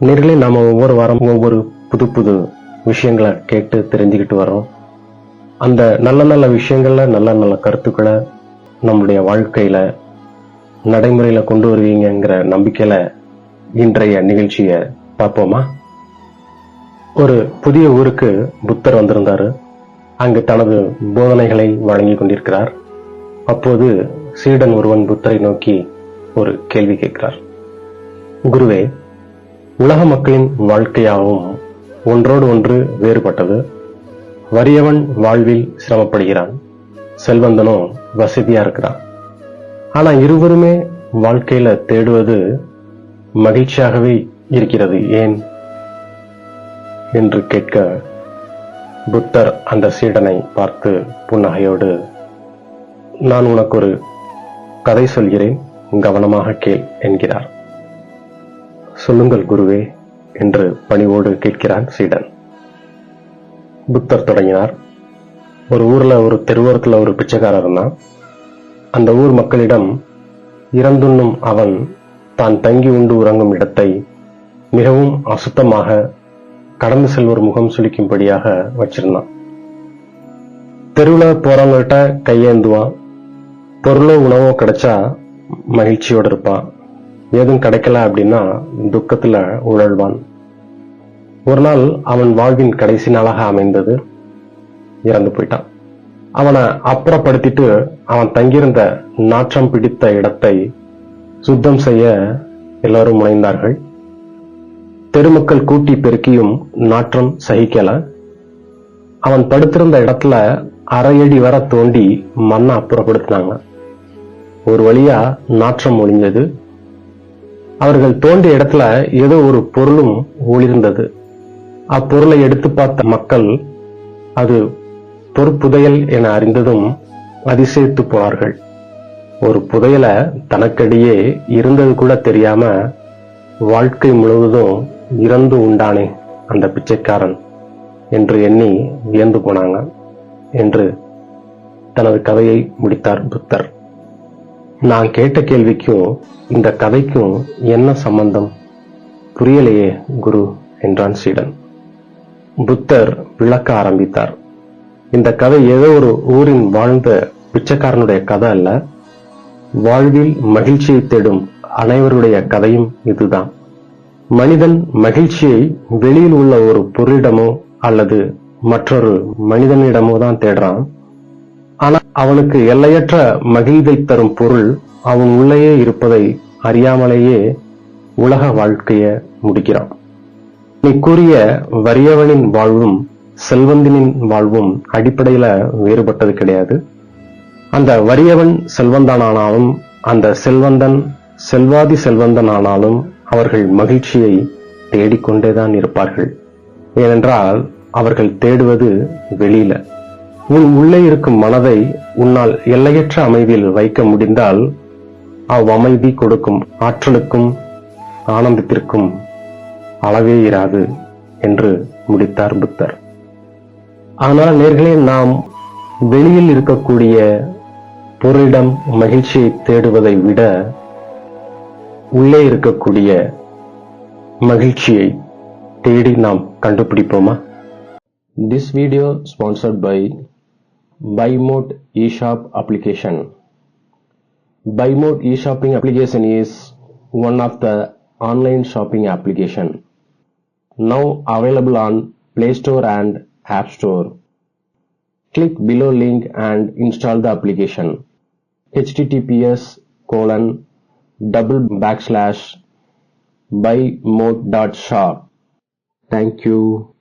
நேர்களே நாம ஒவ்வொரு வாரம் ஒவ்வொரு புது புது விஷயங்களை கேட்டு தெரிஞ்சுக்கிட்டு வரோம் அந்த நல்ல நல்ல விஷயங்கள்ல நல்ல நல்ல கருத்துக்களை நம்மளுடைய வாழ்க்கையில நடைமுறையில கொண்டு வருவீங்கிற நம்பிக்கையில இன்றைய நிகழ்ச்சியை பார்ப்போமா? ஒரு புதிய ஊருக்கு புத்தர் வந்திருந்தாரு. அங்கு தனது போதனைகளை வழங்கி கொண்டிருக்கிறார். அப்போது சீடன் ஒருவன் புத்தரை நோக்கி ஒரு கேள்வி கேட்கிறார். குருவே உலக மக்களின் வாழ்க்கையாகவும் ஒன்றோடு ஒன்று வேறுபட்டது. வறியவன் வாழ்வில் சிரமப்படுகிறான். செல்வந்தனோ வசதியா இருக்கிறான். ஆனா இருவருமே வாழ்க்கையில தேடுவது மகிழ்ச்சியாகவே இருக்கிறது. ஏன் என்று கேட்க புத்தர் அந்த சீடனை பார்த்து புன்னகையோடு நான் உனக்கு ஒரு கதை சொல்கிறேன். கவனமாக கேள் என்கிறார். சொல்லுங்கள் குருவே என்று பணிவோடு கேட்கிறான் சீடன். புத்தர் தொடங்கினார். ஒரு ஊர்ல ஒரு தெருவோரத்துல ஒரு பிச்சைக்காரர் இருந்தான். அந்த ஊர் மக்களிடம் இறந்துண்ணும் அவன் தான் தங்கி உண்டு உறங்கும் இடத்தை மிகவும் அசுத்தமாக கடந்து செல்வோர் முகம் சுளிக்கும்படியாக வச்சிருந்தான். தெருவில் போறவங்கள்ட்ட கையேந்துவான். பொருளோ உணவோ கிடைச்சா மகிழ்ச்சியோடு இருப்பான். ஏதும் கிடைக்கல அப்படின்னா துக்கத்துல உழல்வான். ஒரு நாள் அவன் வாழ்வின் கடைசி நாளாக அமைந்தது. இறந்து போயிட்டான். அவனை அப்புறப்படுத்திட்டு அவன் தங்கியிருந்த நாற்றம் பிடித்த இடத்தை சுத்தம் செய்ய எல்லாரும் முனைந்தார்கள். தெருமக்கள் கூட்டி பெருக்கியும் நாற்றம் சகிக்கல. அவன் படுத்திருந்த இடத்துல அரையடி வர தோண்டி மண்ணை அப்புறப்படுத்தினாங்க. ஒரு வழியா நாற்றம் ஒழிஞ்சது. அவர்கள் தோண்டிய இடத்துல ஏதோ ஒரு பொருளும் ஒளிர்ந்தது. அப்பொருளை எடுத்து பார்த்த மக்கள் அது பொற்புதையல் என அறிந்ததும் அதிசயித்து போனார்கள். ஒரு புதையல தனக்கடியே இருந்தது கூட தெரியாம வாழ்க்கை முழுவதும் இறந்து உண்டானே அந்த பிச்சைக்காரன் என்று எண்ணி வியந்து போனாங்க என்று தனது கதையை முடித்தார் புத்தர். நான் கேட்ட கேள்விக்கும் இந்த கதைக்கும் என்ன சம்பந்தம்? புரியலையே குரு என்றான் சீடன். புத்தர் விளக்க ஆரம்பித்தார். இந்த கதை ஏதோ ஒரு ஊரின் வாழ்ந்த பிச்சைக்காரனுடைய கதை அல்ல. வாழ்வில் மகிழ்ச்சியை தேடும் அனைவருடைய கதையும் இதுதான். மனிதன் மகிழ்ச்சியை வெளியில் உள்ள ஒரு பொருளிடமோ அல்லது மற்றொரு மனிதனிடமோ தான் தேடுறான். ஆனா அவனுக்கு எல்லையற்ற மகிழ்வை தரும் பொருள் அவன் உள்ளேயே இருப்பதை அறியாமலேயே உலக வாழ்க்கைய முடிக்கிறான். நீ கூறிய வறியவனின் வாழ்வும் செல்வந்தனின் வாழ்வும் அடிப்படையில வேறுபட்டது கிடையாது. அந்த வறியவன் செல்வந்தானானாலும் அந்த செல்வந்தன் செல்வாதி செல்வந்தன் ஆனாலும் அவர்கள் மகிழ்ச்சியை தேடிக்கொண்டேதான் இருப்பார்கள். ஏனென்றால் அவர்கள் தேடுவது வெளியில. உன் உள்ளே இருக்கும் மனதை உன்னால் எல்லையற்ற அமைதியில் வைக்க முடிந்தால் அவ்வமைதி கொடுக்கும் ஆற்றலுக்கும் ஆனந்தத்திற்கும் அளவே இராது என்று முடித்தார் புத்தர். ஆனால் நேர்களே நாம் வெளியில் இருக்கக்கூடிய பொருளிடம் மகிழ்ச்சியை தேடுவதை விட உள்ளே இருக்கக்கூடிய மகிழ்ச்சியை தேடி நாம் கண்டுபிடிப்போமா? This video sponsored by BuyMode eShop application. BuyMode eShopping application is one of the online shopping application now available on Play Store and App Store. Click below link and install the application. https colon double backslash buymode.shop. Thank you.